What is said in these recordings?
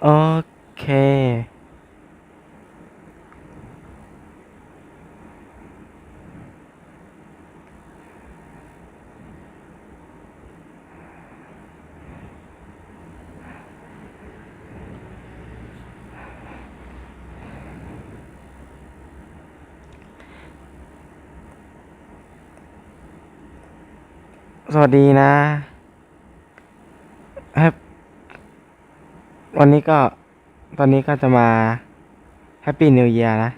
โอเค สวัสดีนะครับ วันนี้ก็ตอนนี้ก็จะมาแฮปปี้นิว e ย r นะ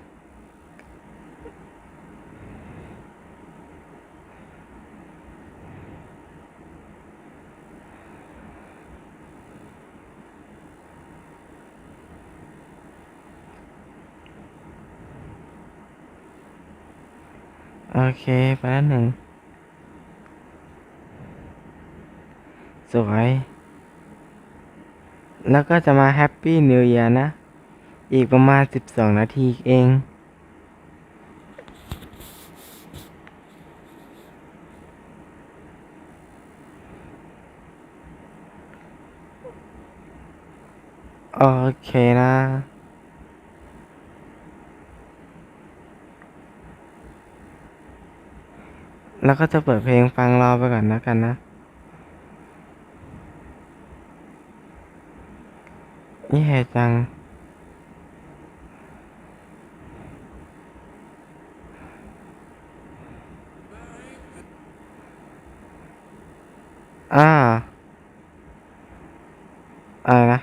โอเค ไปแล้วหนึ่ง สวย แล้วก็จะมาแฮปปี้นิว e ย r นะ อีกประมาณ 12 นาทีเอง โอเคนะแล้วก็จะเปิดเพลงฟังรอไปก่อนนะกันนะ แหจัง อ่า อะไรนะ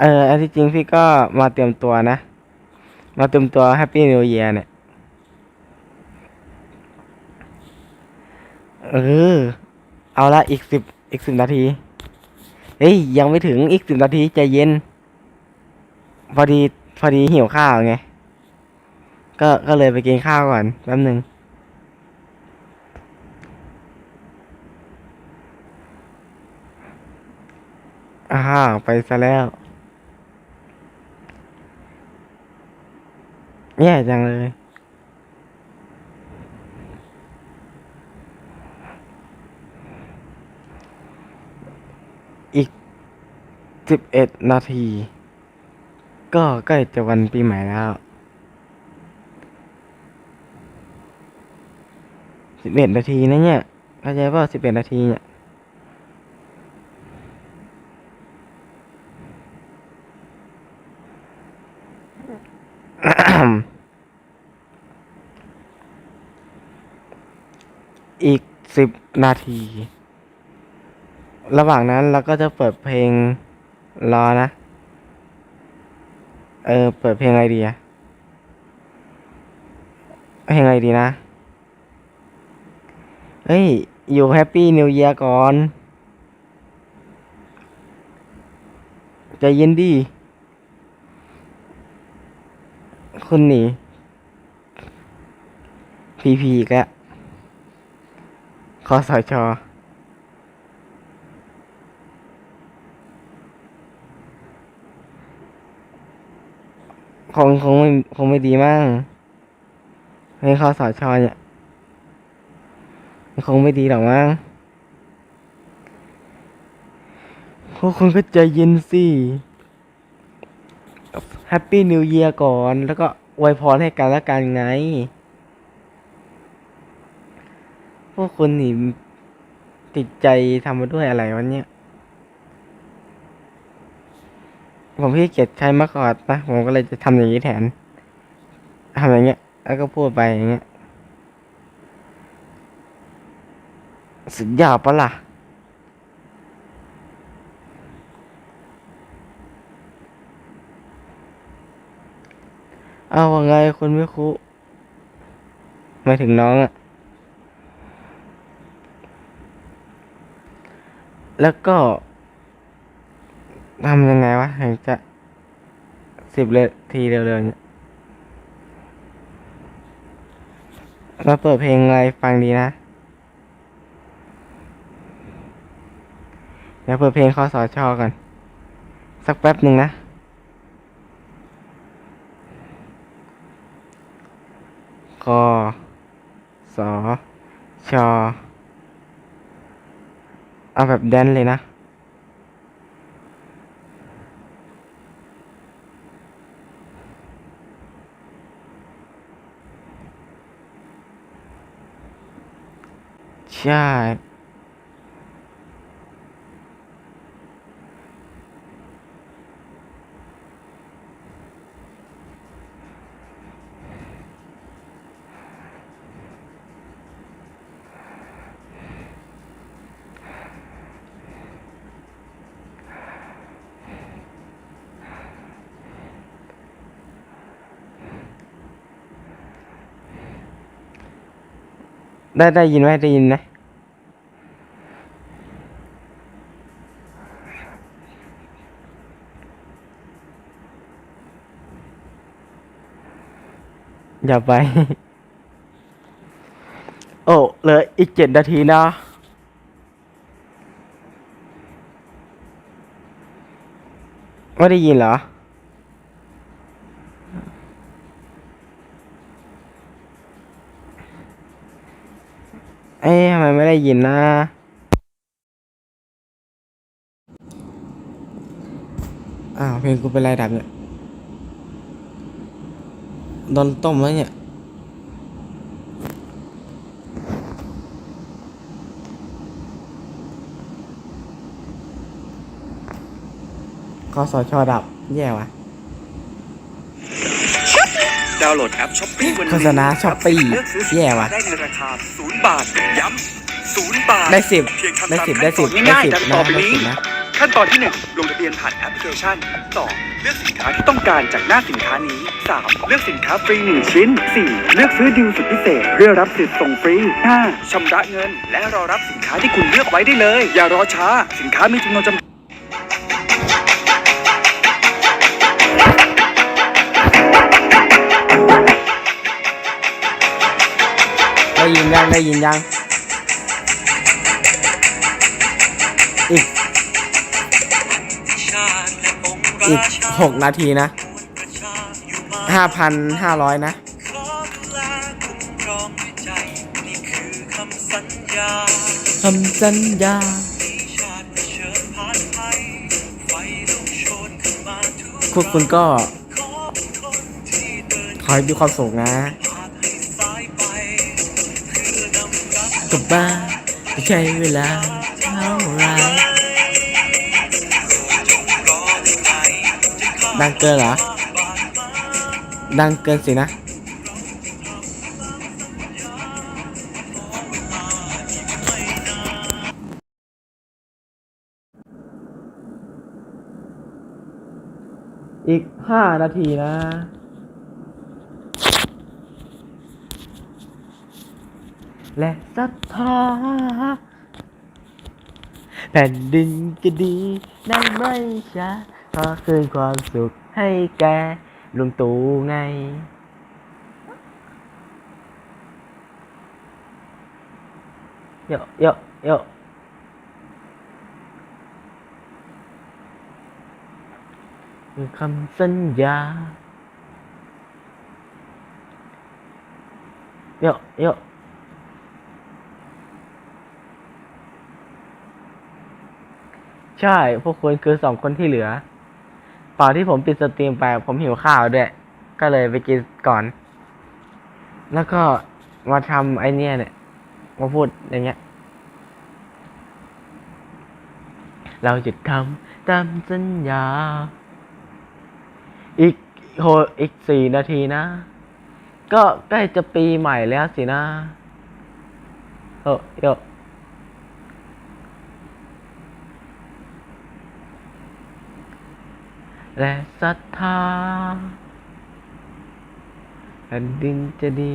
เอออันที่จริงพี่ก็มาเตรียมตัวนะ มาเตรียมตัว Happy New Year เนี่ย เออ เอาละอีกสิบอีกสิบนาที เฮ้ย ยังไม่ถึงอีกสิบนาทีใจเย็น พอดี พอดีหิวข้าวไง ก็ ก็เลยไปกินข้าวก่อนแป๊บหนึ่งอ้าวไปซะแล้วแย่จังเลย สิบเอ็ดนาที ก็ใกล้จะวันปีใหม่แล้วสิบเอ็ดนาทีนะเนี่ยเข้าใจป่ะสิบเอ็ดนาทีเนี่ยอีกสิบนาที ระหว่างนั้นเราก็จะเปิดเพลง รอนะ เออ เปิดเพลงอะไรดีอะเพลงอะไรดีนะ เฮ้ย อยู่แฮปปี้นิว e ย r ก่อนใจเย็นดี คุณหนี พีพีอีกแล้วคอสช คงคงไม่คงไม่ดีมั้งให้ข้อสอชอเนี่ยมันคงไม่ดีหรอกมั้งพวกคุณก็ใจเย็นสิแฮปปี้นิว e ย r ก่อน แล้วก็อวยพรให้กันและกันไง พวกคุณนี่ติดใจทำมาด้วยอะไรวันเนี้ย ผมพี่เกียจใช้มะกอดนะผมก็เลยจะทำอย่างนี้แทนทำอย่างเงี้ย แล้วก็พูดไปอย่างเงี้ยสุดยอดปะล่ะเอาว่าไงคุณไม่คุหมายถึงน้องอะแล้วก็ ทำยังไงวะถึงจะสิบเลทีเร็วๆเนี่ยเราเปิดเพลงอะไรฟังดีนะ เดี๋ยวเปิดเพลงคอสอชอก่อน สักแป๊บหนึ่งนะคอสอชอเอาแบบแดนเลยนะ ใช่ได้ได้ยินไหมได้ยินไห อย่าไป โอ้เหลืออีกเจ็ดนาทีนะ ไม่ได้ยินเหรอ เอ๊ะทำไมไม่ได้ยินนะอ้าวเพลงกูเป็นไรดับเนี่ย โดนต้มแล้วเนี่ย คอสชดับ แย่ว่ะดาวน์โหลดแอปช้อปปี้วันนี้โฆษณา Shopee เลือกซื้อสินแย่ค้าว่ะได้ในราคาศูนย์บาทย้ำศูนย์บาทได้สิบเพียงทำได้ตามสิบขั้ได้นตสิอบนได้ง่ายสิบๆดังนะต่อไปได้นี้สิบนะ ขั้นตอนที่ 1 ลงทะเบียนผ่านแอปพลิเคชัน 2. เลือกสินค้าที่ต้องการจากหน้าสินค้านี้ 3. เลือกสินค้าฟรี 1 ชิ้น 4. เลือกซื้อดิวสุดพิเศษ เพื่อรับสิทธิ์ส่งฟรี 5. ชำระเงิน และรอรับสินค้าที่คุณเลือกไว้ได้เลย อย่ารอช้า สินค้ามีจำนวนจำกัดได้ยินยังได้ยินยัง อีกหกนาทีนะห้าพันห้าร้อยนะ คำสัญญาพวกคุณก็ขอให้มีความสุขนะกลับบ้านจะใช้เวลาเท่า ดังเกินเหรอ ดังเกินสินะ อีกห้านาทีนะและศรัทธาแผ่นดินจะดีนั่นไม่ช้าขอคืนความสุข ให้แกลุงตู่ไง โยโยโยคือคำสัญญา โยโยใช่ พวกคุณคือสองคนที่เหลือ ตอนที่ผมปิดสตรีมไป ผมหิวข้าวด้วย ก็เลยไปกินก่อน แล้วก็มาทำไอเนี้ยเนี่ยมาพูดอย่างเงี้ย เราจะทำตามสัญญา อีกโหอีกสี่นาทีนะ ก็ใกล้จะปีใหม่แล้วสินะ เออโย และศรัทธาแผ่นดินจะดี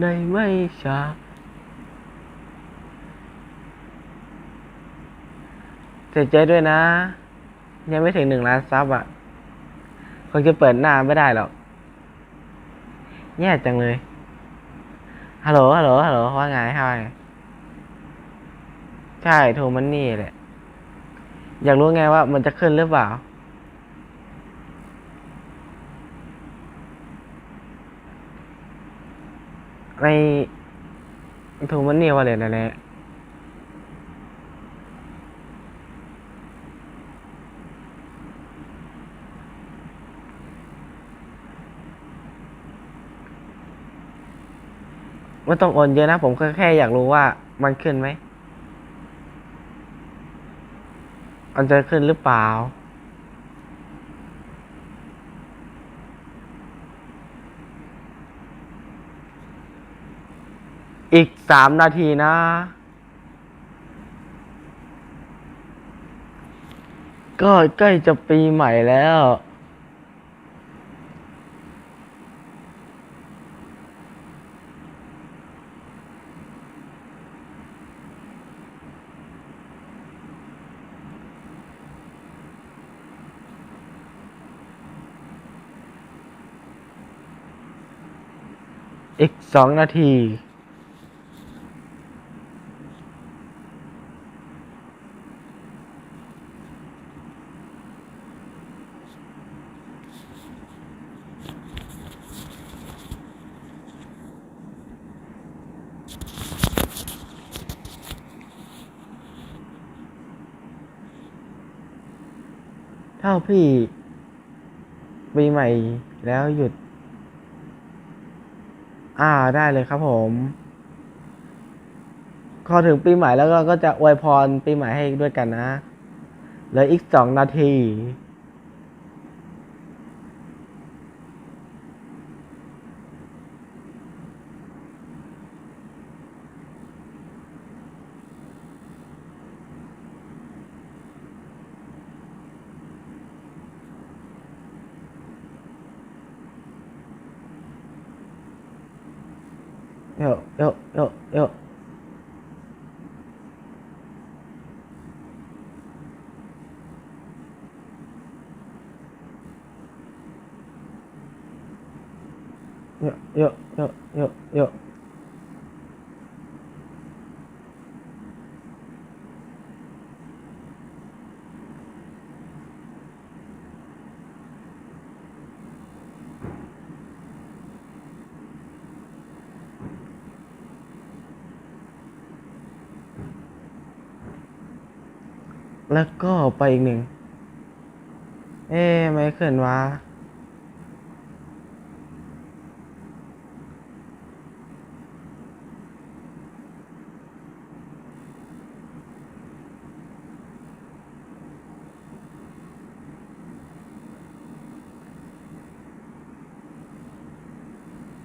ในไม่ช้าเสียใจด้วยนะ ยังไม่ถึงหนึ่งล้านซับอะ คงจะเปิดหน้าไม่ได้หรอก แย่จังเลย ฮัลโหล ฮัลโหล ฮัลโหล ว่าไงว่าไงใช่โทรมันนี่แหละ อยากรู้ไงว่ามันจะขึ้นหรือเปล่า ในถูมันเนี่ยวะเลยนะเนี่ยไม่ต้องโอนเยอะนะ ผมก็แค่อยากรู้ว่ามันขึ้นไหม มันจะขึ้นหรือเปล่า อีกสามนาทีนะ ก็ใกล้จะปีใหม่แล้ว อีกสองนาที พี่ปีใหม่แล้วหยุด อ่าได้เลยครับผมพอถึงปีใหม่แล้วก็จะอวยพรปีใหม่ให้ด้วยกันนะเหลืออีกสองนาที 呦呦呦呦 ไปอีกหนึ่ง เอ๊ะไม่ขึ้นวะ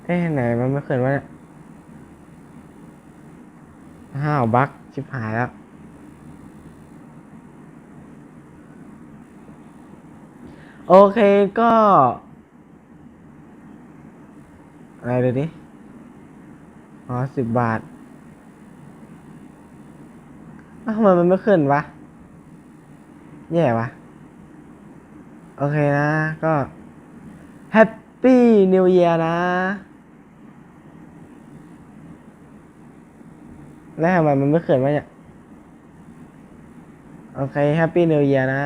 เอ๊ะไหนมันไม่ขึ้นวะเนี่ยห้าวบักชิบหายแล้ว โอเคก็ อะไรเดูดิอ๋อสิบบาทอ้าวทำไมมันไม่ขึ้นวะ แย่วะ โอเคนะก็ แฮปปี้นิว e ย r นะ แล้วทำไมมันไม่ขึ้นวะเนี่ย โอเคแฮปปี้นิว e ย r นะ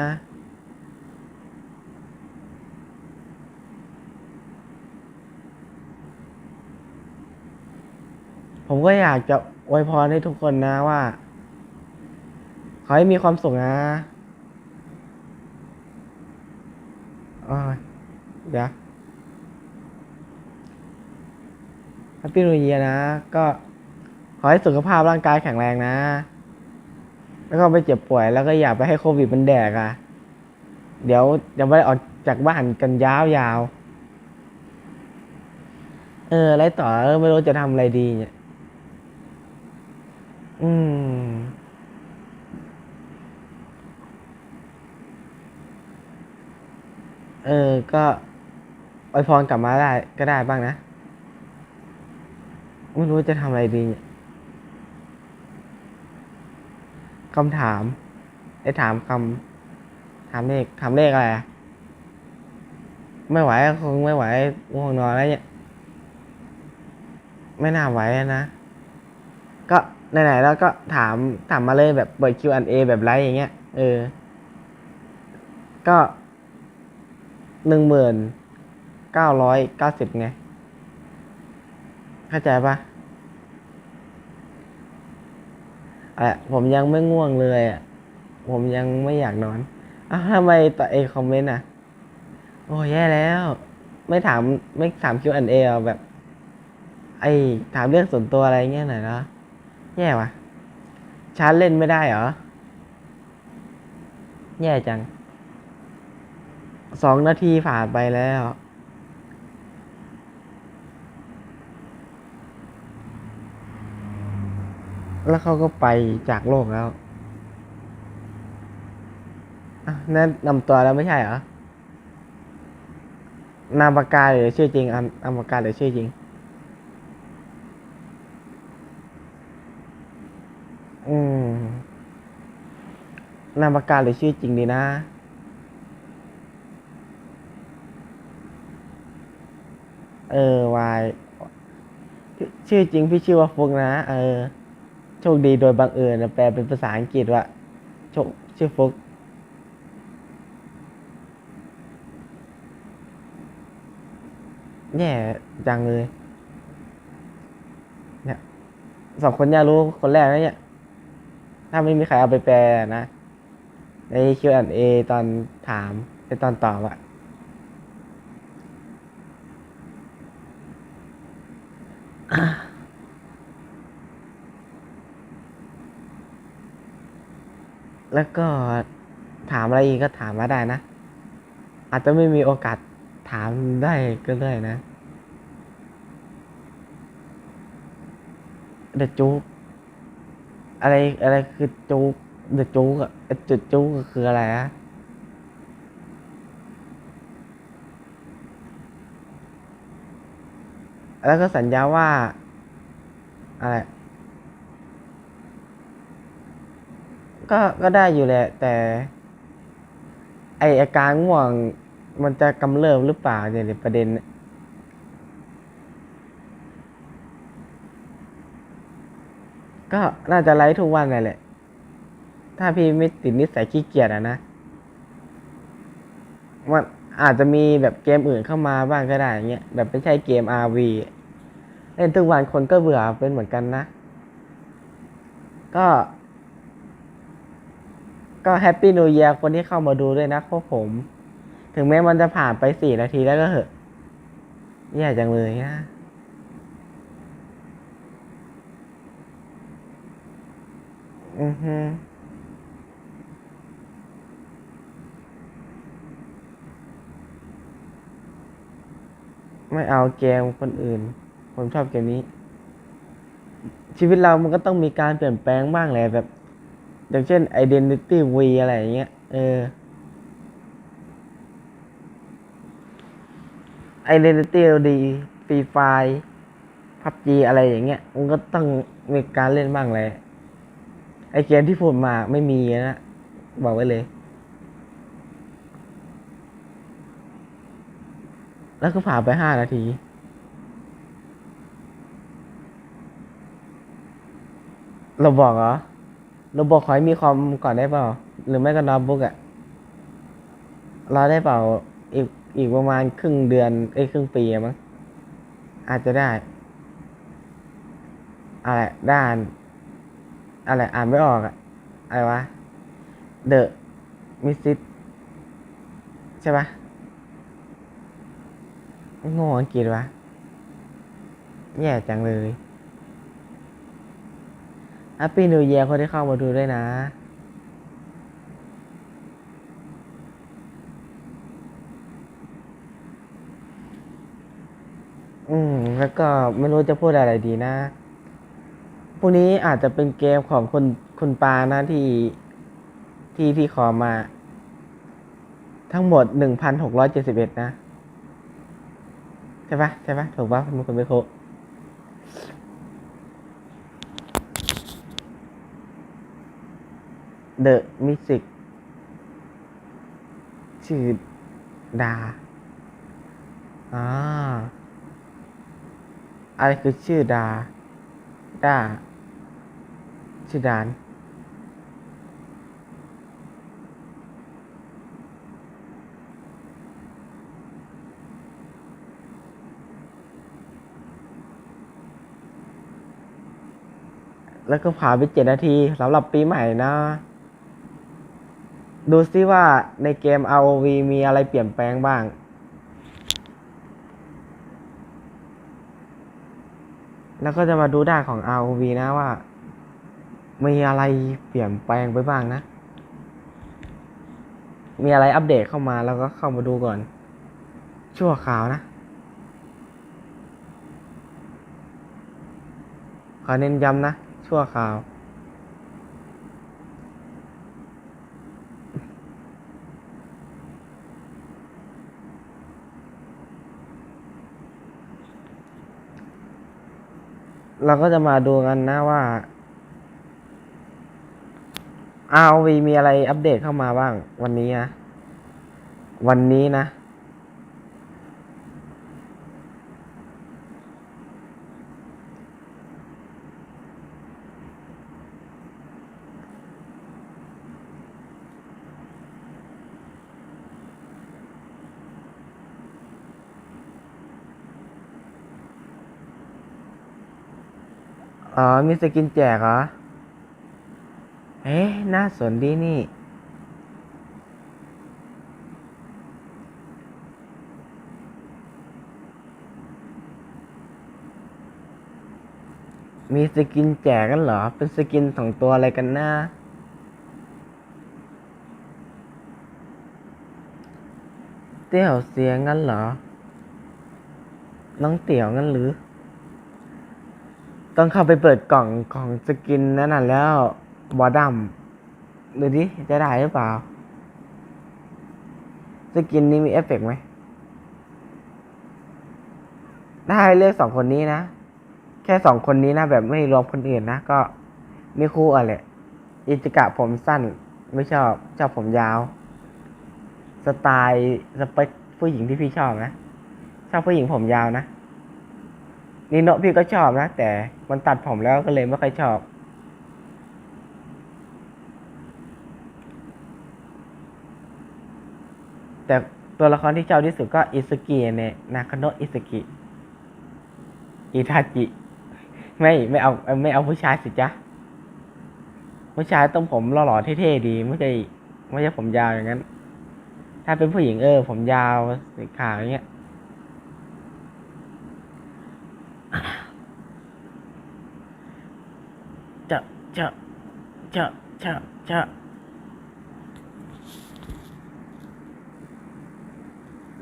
ผมก็อยากจะอวยพรให้ทุกคนนะว่า ขอให้มีความสุขนะอ้ยเดี๋ยวแฮปปี้นิว e ยนะ ก็ขอให้สุขภาพร่างกายแข็งแรงนะ แล้วก็ไม่เจ็บป่วย แล้วก็อย่าไปให้โควิดมันแดกอะ่ะ เดี๋ยวยังไม่ได้ออกจากบ้านกันยาวยาวๆเออ ไรต่อเออไม่รู้จะทำอะไรดีเนี่ย อืม เออ ก็อวยพรกลับมาได้ก็ได้บ้างนะ ไม่รู้จะทำอะไรดีเนี่ยคำถามได้ถามคำถามเลขถามเลขอะไรอะไม่ไหวคงไม่ไหวง่วงนอนแล้วเนี่ย ไม่น่าไหวนะ ก็ ไหนๆแล้วก็ถามถามมาเลยแบบเปิด Q&A แบบไลฟ์อย่างเงี้ย เออ ก็หนึ่งหมื่นเก้าร้อยเก้าสิบไง เข้าใจปะอะผมยังไม่ง่วงเลยอะ ผมยังไม่อยากนอนอ้าวทำไมต่อเอคอมเมนต์อะ โอ้แย่แล้ว ไม่ถามไม่ถาม Q&A อะแบบ ไอถามเรื่องส่วนตัวอะไรเงี้ยหน่อยนะ แย่ว่ะชาร์จเล่นไม่ได้เหรอ แย่จัง สองนาทีผ่านไปแล้ว แล้วเขาก็ไปจากโลกแล้วนั่นนำตัวแล้วไม่ใช่เหรอนามปากกาหรือชื่อจริงอันนามปากกาหรือชื่อจริง นามปากกาหรือชื่อจริงดีนะ เออวายชื่อจริงพี่ชื่อว่าฟุกนะ เออ โชคดีโดยบังเอิญนะแปลเป็นภาษาอังกฤษว่าโชคชื่อฟุกแย่จังเลย เนี่ยสองคนอยากรู้คนแรกนะเนี่ย ถ้าไม่มีใครเอาไปแปลนะ ใน Q&A ตอนถามในตอนตอบอะแล้วก็ถามอะไรอีกก็ถามมาได้นะ อาจจะไม่มีโอกาสถามได้ก็ได้นะเดจุกอะไรอะไรคือจุก เดจุกอะจุดจุกคืออะไรอะแล้วก็สัญญาว่า อะไร ก็ก็ได้อยู่แหละ แต่ ไออาการง่วงมันจะกำเริบหรือเปล่าเนี่ยประเด็นก็น่าจะไลฟ์ทุกวันนั่นแหละ ถ้าพี่ไม่ติดนิสัยขี้เกียจอะนะมันอาจจะมีแบบเกมอื่นเข้ามาบ้างก็ได้เงี้ยแบบไม่ใช่เกม RV เล่นทุกวันคนก็เบื่อเป็นเหมือนกันนะ ก็ ก็แฮปปี้นิว e ยคนที่เข้ามาดูด้วยนะพวกผม ถึงแม้มันจะผ่านไปสี่นาทีแล้วก็เหอะแย่จังเลยนะอือฮึ ไม่เอาเกมคนอื่น ผมชอบเกมนี้ ชีวิตเรามันก็ต้องมีการเปลี่ยนแปลงบ้างแหละแบบ อย่างเช่น Identity V อะไรอย่างเงี้ย เออ Identity D Free Fire PUBG อะไรอย่างเงี้ย มันก็ต้องมีการเล่นบ้างแหละไอเกมที่พูดมาไม่มีนะ บอกไว้เลย แล้วก็ผ่านไปห้านาที เราบอกเหรอ เราบอกขอให้มีคอมก่อนได้เปล่า หรือไม่ก็โน้ตบุ๊กอะรอได้เปล่า อีกอีกประมาณครึ่งเดือนเอ้ยครึ่งปีมั้ง อาจจะได้ อะไร ด้าน อะไร อ่านไม่ออกอะอะไรวะ The m i s s i t ใช่ปะ โง่อังกฤษวะ แย่จังเลย h a p p ี New Year คนที่เข้ามาดูด้วยนะ อืม แล้วก็ไม่รู้จะพูดอะไรดีนะ พวกนี้อาจจะเป็นเกมของคุณคุณปานะที่ที่ที่ขอมา ทั้งหมดหนึ่งพันหกร้อยเจ็ดสิบเอ็ดนะ ใช่ปะใช่ปะถูกปะคุณคุณไม่โคเดอะมิสิกชื่อดาอ่าอะไรคือชื่อดา ดา ชื่อดาน แล้วก็ผ่านไปเจ็ดนาทีสำหรับปีใหม่นะ ดูซิว่าในเกม ROV มีอะไรเปลี่ยนแปลงบ้าง แล้วก็จะมาดูด้านของ ROV นะว่า มีอะไรเปลี่ยนแปลงไปบ้างนะ มีอะไรอัปเดตเข้ามาแล้วก็เข้ามาดูก่อน ชั่วข่าวนะขอเน้นย้ำนะ ชั่วข่าว เราก็จะมาดูกันนะว่า ROV มีอะไรอัปเดตเข้ามาบ้าง วันนี้นะ วันนี้นะ อ๋อ มีสกินแจกเหรอ เอ๊ะ น่าสนดีนี่ มีสกินแจกกันเหรอ เป็นสกินสองตัวอะไรกันนะเตี่ยวเสียงงั้นเหรอ น้องเตี่ยวงั้นหรือ ต้องเข้าไปเปิดกล่องของสกินนั่นน่ะแล้วบอดัมดูดิจะได้หรือเปล่า สกินนี้มีเอฟเฟกต์ไหมได้เลือกสองคนนี้นะ แค่สองคนนี้นะ แบบไม่รวมคนอื่นนะ ก็ไม่คู่อะไรอิจิกะผมสั้น ไม่ชอบชอบผมยาว สไตล์สเปคผู้หญิงที่พี่ชอบนะ ชอบผู้หญิงผมยาวนะ นิโนพี่ก็ชอบนะ แต่มันตัดผมแล้วก็เลยไม่ค่อยชอบ แต่ตัวละครที่ชอบที่สุดก็อิสุกิเนี่ยนาคโนะอิสุกิอิทาจิ ไม่ไม่เอาไม่เอาผู้ชายสิจ๊ะผู้ชายต้องผมหล่อๆเท่ๆดี ไม่ใช่ไม่ใช่ผมยาวอย่างนั้น ถ้าเป็นผู้หญิงเออ ผมยาวสีขาวอย่างเงี้ย จะจะจะจะ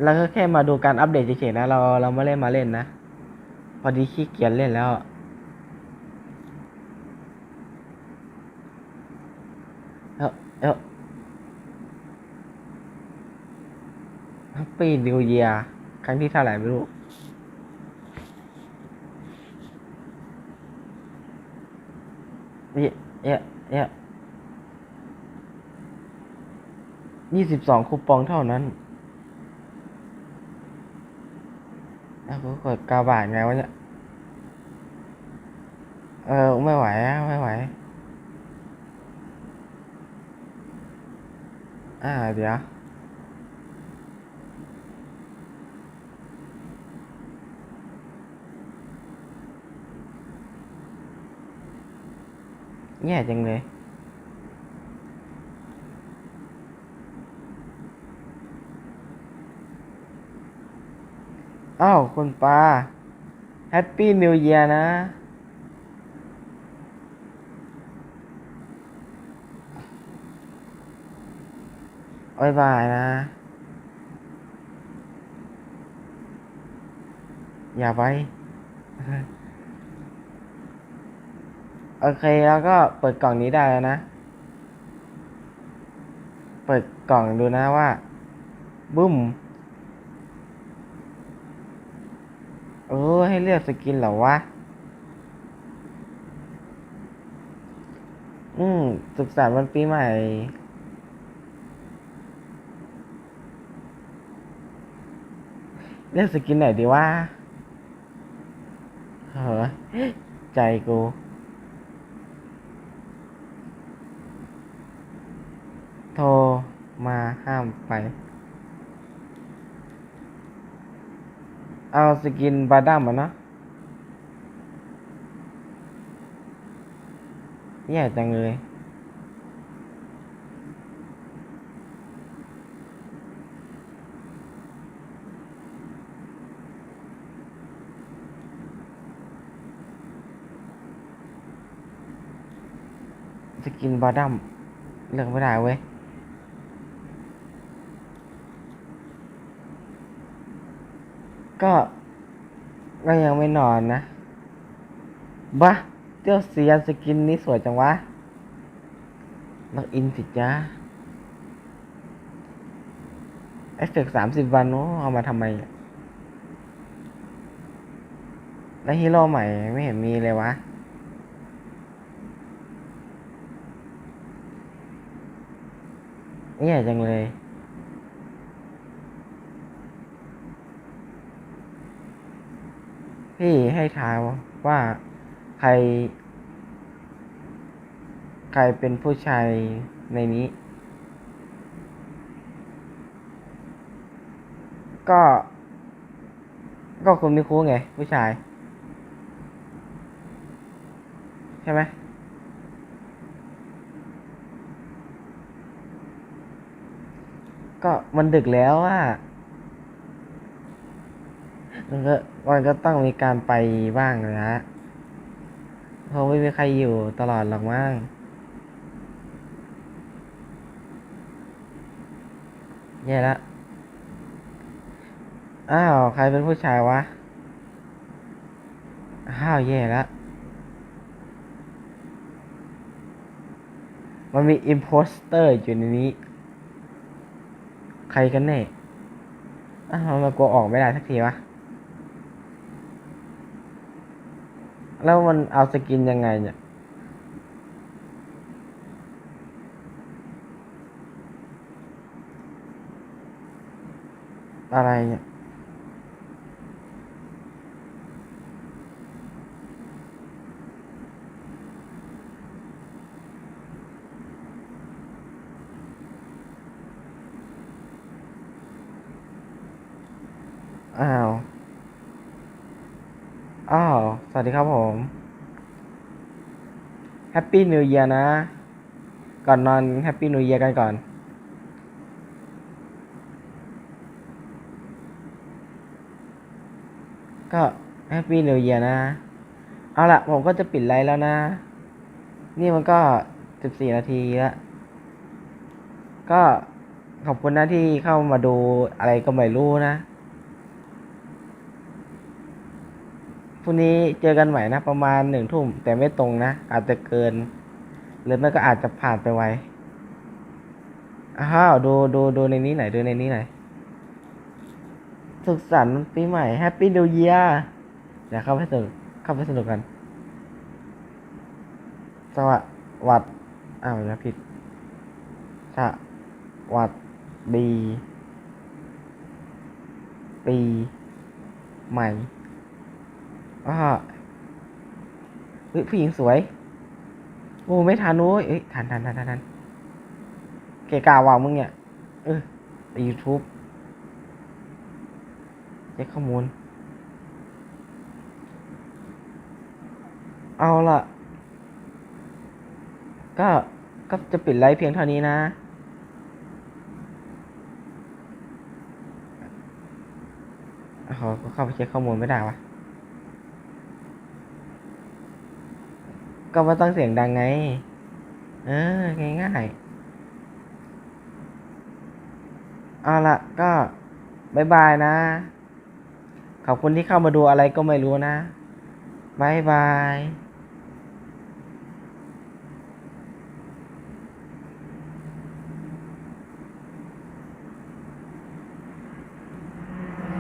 แล้วก็แค่มาดูการอัปเดตเฉยๆนะ เราเราไม่เล่นมาเล่นนะ พอดีขี้เกียจเล่นแล้ว เอ้าเอ้าแฮปปี้นิวเยียครั้งที่เท่าไหร่ไม่รู้ เยอะเยอะเนี่ยี่สิบสองคูปองเท่านั้นแล้วกูกดกาบาทไงวะเนี่ย เออ ไม่ไหวอะไม่ไหว อ่า เดี๋ยว แย่จังเลยอ้าวคุณปาแฮปปี้นิวเยียนะบ๊ายบายนะ อย่าไป โอเคแล้วก็เปิดกล่องนี้ได้แล้วนะ เปิดกล่องดูนะว่าบึ้มเออให้เลือกสกินเหรอวะ อืมสุขสันต์วันปีใหม่ เลือกสกินไหนดีวะเฮ้ยใจกู โทรมาห้าม ไป เอาสกินบาดัมอะเนะแย่จังเลยจะกินบอดัมเลือกไม่ได้เว้ย ก็ก็ยังไม่นอนนะบ้าเจ้าเสียสกินนี้สวยจังวะล็อกอินสิจ้าเอฟเฟกสามสิบวันโอ้เอามาทำไมแล้วฮีโร่ใหม่ไม่เห็นมีเลยวะแย่จังเลย พี่ให้ทายว่าใคร ใครเป็นผู้ชายในนี้ ก็ ก็คุณมิคุไง ผู้ชาย ใช่ไหมก็มันดึกแล้วว่า มันก็มันก็ต้องมีการไปบ้างนะเพราะไม่มีใครอยู่ตลอดหรอกมั้งแย่ละอ้าว ใครเป็นผู้ชายวะ อ้าว แย่ละมันมีอิมโพสเตอร์อยู่ในนี้ ใครกันแน่อ้าวมันกลัวออกไม่ได้สักทีวะ แล้วมันเอาสกินยังไงเนี่ย อะไรเนี่ยอ้าว อ้าว สวัสดีครับผม แฮปปี้นิว e ย r นะ ก่อนนอนแฮปปี้นิว e ย r กันก่อน ก็แฮปปี้นิว e ย r นะ เอาละผมก็จะปิดไลฟ์แล้วนะ นี่มันก็สิบสี่นาทีแล้วก็ขอบคุณนะที่เข้ามาดูอะไรก็ไม่รู้นะ พรุ่งนี้เจอกันใหม่นะ ประมาณหนึ่งทุ่ม แต่ไม่ตรงนะ อาจจะเกิน หรือไม่ก็อาจจะผ่านไปไวอ้าวดูดูดูในนี้หน่อยดูในนี้หน่อยสุขสันต์ปีใหม่แฮปปี้ w ิ e เ r เดี๋ยวเข้าไปสนุกเข้าไปสนุกกัน สวัสวัดอ้าวอย่าผิดสวัสดี ปีใหม่ อ่าเฮ้ยผู้หญิงสวย โอ้ไม่ทันโอ้ยเอ้ยทันทันทันทันเกกาว่ะมึงเนี่ย เออไปยูทูบเช็คข้อมูล เอาล่ะ ก็ ก็จะปิดไลฟ์เพียงเท่านี้นะเขาก็เข้าไปเช็คข้อมูลไม่ได้วะ ก็ไม่ต้องเสียงดังไง เออ ง่ายๆ เอาละก็บายบายนะ ขอบคุณที่เข้ามาดูอะไรก็ไม่รู้นะบายบาย